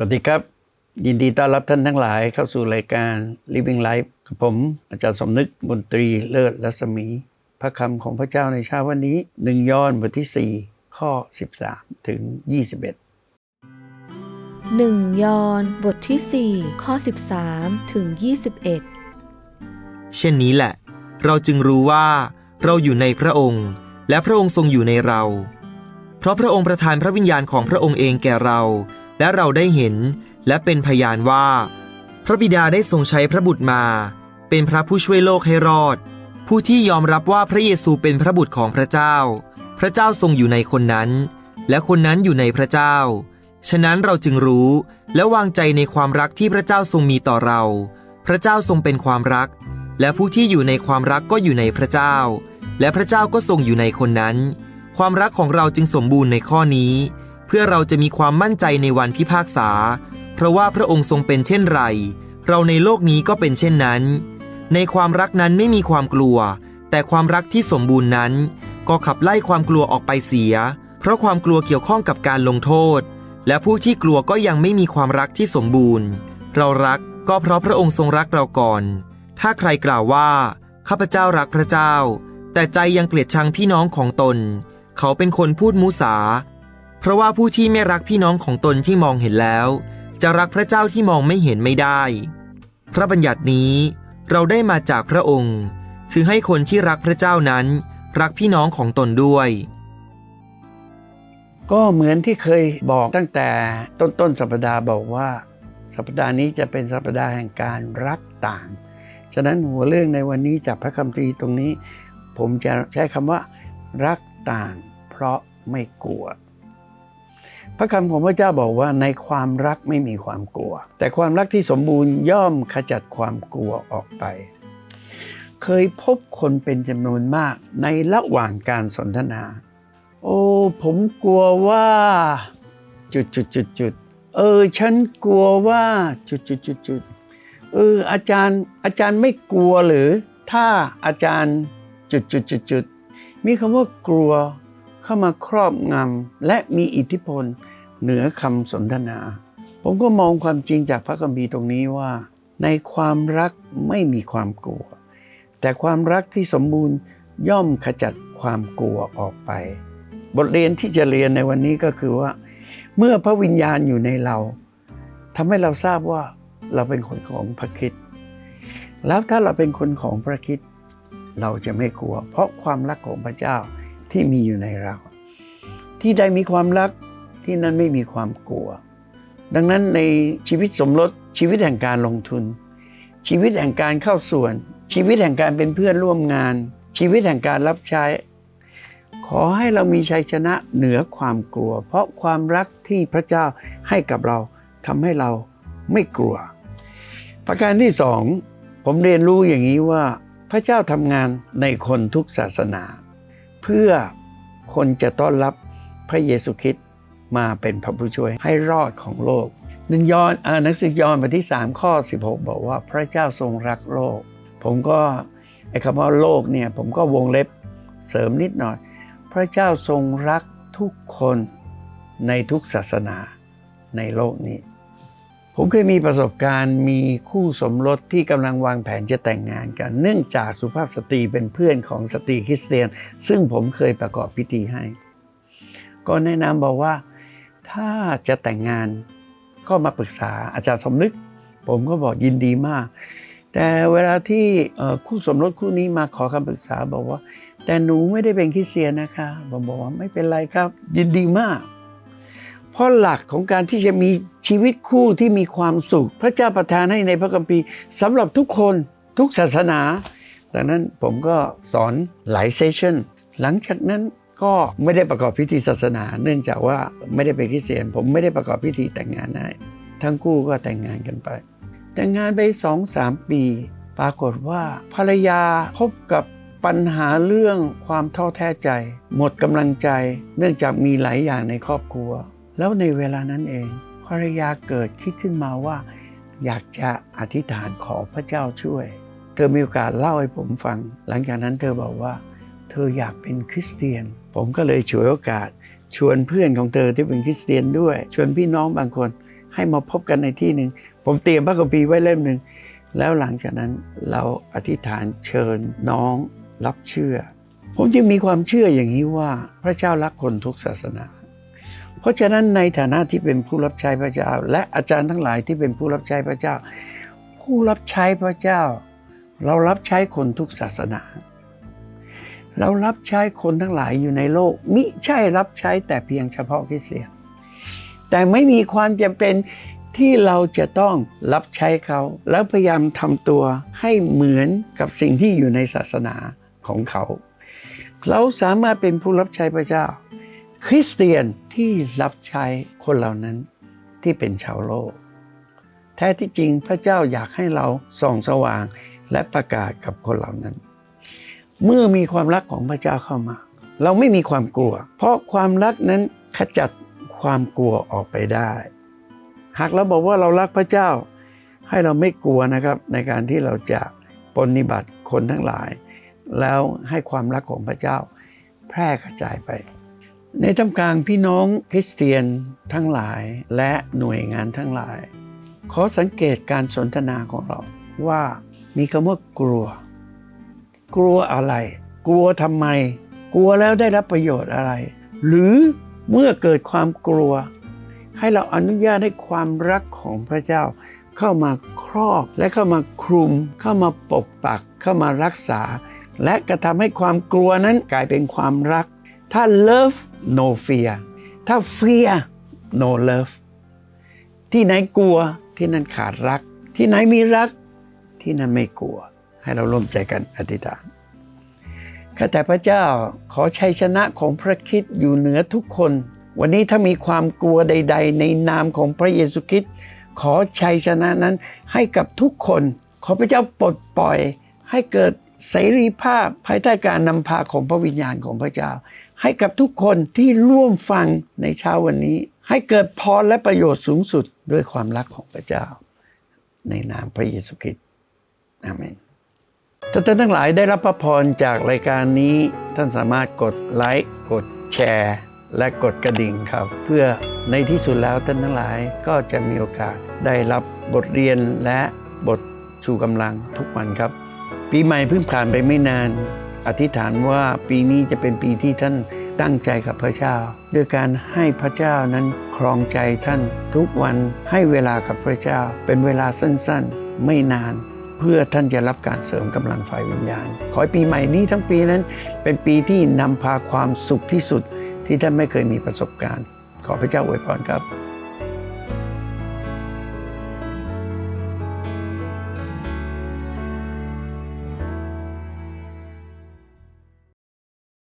สวัสดีครับ ยินดีต้อนรับท่านทั้งหลายเข้าสู่รายการ Living Life กับผม อาจารย์สมนึกมนตรีเลิศรัศมี พระคำของพระเจ้าในเช้าวันนี้หนึ่งยอห์นบทที่ 4 ข้อ 13 ถึง 21หนึ่งยอห์นบทที่ 4 ข้อ 13 ถึง 21 เช่นนี้แหละ เราจึงรู้ว่าเราอยู่ในพระองค์ และพระองค์ทรงอยู่ในเรา เพราะพระองค์ประทานพระวิญญาณของพระองค์เองแก่เรา และเราได้เห็นและเป็นพยานว่า พระบิดาได้ทรงใช้พระบุตรมา เป็นพระผู้ช่วยโลกให้รอด ผู้ที่ยอมรับว่าพระเยซูเป็นพระบุตรของพระเจ้า พระเจ้าทรงอยู่ในคนนั้น และคนนั้นอยู่ในพระเจ้า ฉะนั้นเราจึงรู้และวางใจในความรักที่พระเจ้าทรงมีต่อเรา พระเจ้าทรงเป็นความรัก และผู้ที่อยู่ในความรักก็อยู่ในพระเจ้า และพระเจ้าก็ทรงอยู่ในคนนั้น ความรักของเราจึงสมบูรณ์ในข้อนี้ เพื่อเราจะมีความมั่นใจในวันพิพากษา เพราะว่าพระองค์ทรงเป็นเช่นไร เราในโลกนี้ก็เป็นเช่นนั้น ในความรักนั้นไม่มีความกลัว แต่ความรักที่สมบูรณ์นั้น ก็ขับไล่ความกลัวออกไปเสีย เพราะความกลัวเกี่ยวข้องกับการลงโทษ และผู้ที่กลัวก็ยังไม่มีความรักที่สมบูรณ์ เรารักก็เพราะพระองค์ทรงรักเราก่อน ถ้าใครกล่าวว่าข้าพเจ้ารักพระเจ้า แต่ใจยังเกลียดชังพี่น้องของตน เขาเป็นคนพูดมุสา เพราะว่าผู้ที่ไม่รักพี่น้องของตนที่มองเห็นแล้ว จะรักพระเจ้าที่มองไม่เห็นไม่ได้ พระบัญญัตินี้เราได้มาจากพระองค์ คือให้คนที่รักพระเจ้านั้น รักพี่น้องของตนด้วย ก็เหมือนที่เคยบอกตั้งแต่ต้นต้นสัปดาห์บอกว่า สัปดาห์นี้จะเป็นสัปดาห์แห่งการรักต่าง ฉะนั้นหัวเรื่องในวันนี้จากพระคำตรีตรงนี้ ผมจะใช้คำว่า รักต่าง เพราะไม่กลัว พระคำของพระเจ้าบอกว่าในความรักไม่มีความกลัว แต่ความรักที่สมบูรณ์ย่อมขจัดความกลัวออกไป เคยพบคนเป็นจำนวนมากในระหว่างการสนทนา โอ้ ผมกลัวว่าจุดจุดจุดจุดเออ ฉันกลัวว่าจุดจุดจุดจุดเอออาจารย์อาจารย์ไม่กลัวหรือ ถ้าอาจารย์จุดจุดจุดจุดมีคำว่ากลัว เข้ามาครอบงำและมีอิทธิพลเหนือคำสนทนา ผมก็มองความจริงจากพระคัมภีร์ตรงนี้ว่า ในความรักไม่มีความกลัว แต่ความรักที่สมบูรณ์ย่อมขจัดความกลัวออกไป บทเรียนที่จะเรียนในวันนี้ก็คือว่า เมื่อพระวิญญาณอยู่ในเราทำให้เราทราบว่าเราเป็นคนของพระคริสต์แล้วถ้าเราเป็นคนของพระคริสต์เราจะไม่กลัว เพราะความรักของพระเจ้า ที่มีอยู่ในเรา ที่ใดมีความรักที่นั้นไม่มีความกลัว ดังนั้นในชีวิตสมรสชีวิตแห่งการลงทุน ชีวิตแห่งการเข้าส่วน ชีวิตแห่งการเป็นเพื่อนร่วมงาน ชีวิตแห่งการรับใช้ ขอให้เรามีชัยชนะเหนือความกลัว เพราะความรักที่พระเจ้าให้กับเราทำให้เราไม่กลัว ประการที่สองผมเรียนรู้อย่างนี้ว่าพระเจ้าทำงานในคนทุกศาสนา พื่อคนจะต้อนรับพระเยซูคริสต์มาเป็นพระผู้ช่วยให้รอดของโลกหนึ่งยอห์นอ่าหนังสือยอนบทที่ 3 ข้อ 16 บอกว่าพระเจ้าทรงรักโลก ผมก็ไอ้คำว่าโลกเนี่ยผมก็วงเล็บเสริมนิดหน่อย พระเจ้าทรงรักทุกคนในทุกศาสนาในโลกนี้ ผมเคยมีประสบการณ์มีคู่สมรสที่กำลังวางแผนจะแต่งงานกัน เนื่องจากสุภาพสตรีเป็นเพื่อนของสตรีคริสเตียน ซึ่งผมเคยประกอบพิธีให้ ก็แนะนำบอกว่า ถ้าจะแต่งงานก็มาปรึกษาอาจารย์สมนึก ผมก็บอกยินดีมาก แต่เวลาที่คู่สมรสคู่นี้มาขอคำปรึกษาบอกว่า แต่หนูไม่ได้เป็นคริสเตียนนะคะ ผมบอกว่าไม่เป็นไรครับ ยินดีมาก เพราะหลักของการที่จะมีชีวิตคู่ที่มีความสุข พระเจ้าประทานให้ในพระคัมภีร์สำหรับทุกคนทุกศาสนาดังนั้นผมก็สอนหลายเซสชั่นหลังจากนั้นก็ไม่ได้ประกอบพิธีศาสนา เนื่องจากว่าไม่ได้เป็นคริสเตียน ผมไม่ได้ประกอบพิธีแต่งงานให้ทั้งคู่ก็แต่งงานกันไป แต่งงานไปสองสามปี ปรากฏว่าภรรยาพบกับปัญหาเรื่องความท้อแท้ใจ หมดกำลังใจ เนื่องจากมีหลายอย่างในครอบครัว แล้วในเวลานั้นเองภรรยาเกิดคิดขึ้นมาว่า อยากจะอธิษฐานขอพระเจ้าช่วย เธอมีโอกาสเล่าให้ผมฟัง หลังจากนั้นเธอบอกว่า เธออยากเป็นคริสเตียน ผมก็เลยฉวยโอกาส ชวนเพื่อนของเธอที่เป็นคริสเตียนด้วย ชวนพี่น้องบางคนให้มาพบกันในที่หนึ่งผมเตรียมพระคัมภีร์ไว้เล่มหนึ่งแล้วหลังจากนั้นเราอธิษฐานเชิญน้องรับเชื่อ ผมจึงมีความเชื่ออย่างนี้ว่าพระเจ้ารักคนทุกศาสนา เพราะฉะนั้นในฐานะที่เป็นผู้รับใช้พระเจ้า และอาจารย์ทั้งหลายที่เป็นผู้รับใช้พระเจ้า ผู้รับใช้พระเจ้า เรารับใช้คนทุกศาสนา เรารับใช้คนทั้งหลายอยู่ในโลก มิใช่รับใช้แต่เพียงเฉพาะคริสเตียนแต่ไม่มีความจำเป็นที่เราจะต้องรับใช้เขา แล้วพยายามทำตัวให้เหมือนกับสิ่งที่อยู่ในศาสนาของเขา เราสามารถเป็นผู้รับใช้พระเจ้า คริสเตียนที่รับใช้คนเหล่านั้นที่เป็นชาวโลก แท้ที่จริงพระเจ้าอยากให้เราส่องสว่างและประกาศกับคนเหล่านั้น เมื่อมีความรักของพระเจ้าเข้ามา เราไม่มีความกลัว เพราะความรักนั้นขจัดความกลัวออกไปได้ หากเราบอกว่าเรารักพระเจ้า ให้เราไม่กลัวนะครับ ในการที่เราจะปฏิบัติคนทั้งหลาย แล้วให้ความรักของพระเจ้า แพร่กระจายไป ในท่ามกลางพี่น้องคริสเตียนทั้งหลายและหน่วยงานทั้งหลาย ขอสังเกตการสนทนาของเราว่ามีคำว่ากลัว กลัวอะไร กลัวทำไม กลัวแล้วได้รับประโยชน์อะไร หรือเมื่อเกิดความกลัว ให้เราอนุญาตให้ความรักของพระเจ้า เข้ามาครอบและเข้ามาคลุม เข้ามาปกปัก เข้ามารักษา และกระทำให้ความกลัวนั้นกลายเป็นความรัก ถ้า love no fear ถ้า fear no love ที่ไหนกลัวที่นั่นขาดรัก ที่ไหนมีรัก ที่นั่นไม่กลัว ให้เราร่วมใจกันอธิษฐานข้าแต่พระเจ้าขอชัยชนะของพระคริสต์อยู่เหนือทุกคน วันนี้ถ้ามีความกลัวใด ๆ ในนามของพระเยซูคริสต์ขอชัยชนะนั้นให้กับทุกคน ขอพระเจ้าปลดปล่อยให้เกิดเสรีภาพภายใต้การนำพาของพระวิญญาณของพระเจ้า ให้กับทุกคนที่ร่วมฟังในเช้าวันนี้ ให้เกิดพรและประโยชน์สูงสุดด้วยความรักของพระเจ้า ในนามพระเยซูคริสต์อาเมนถ้าท่านทั้งหลายได้รับพระพรจากรายการนี้ ท่านสามารถกดไลค์กดแชร์ และกดกระดิ่งครับ เพื่อในที่สุดแล้วท่านทั้งหลายก็จะมีโอกาสได้รับบทเรียนและบทชูกำลังทุกวันครับ ปีใหม่เพิ่งผ่านไปไม่นาน อธิษฐานว่าปีนี้จะเป็นปีที่ท่านตั้งใจกับพระเจ้าด้วยการให้พระเจ้านั้นครองใจท่านทุกวันให้เวลากับพระเจ้า เป็นเวลาสั้นๆ ไม่นาน เพื่อท่านจะรับการเสริมกำลังฝ่ายวิญญาณ ขอให้ปีใหม่นี้ทั้งปีนั้น เป็นปีที่นำพาความสุขที่สุดที่ท่านไม่เคยมีประสบการณ์ ขอพระเจ้าอวยพรครับ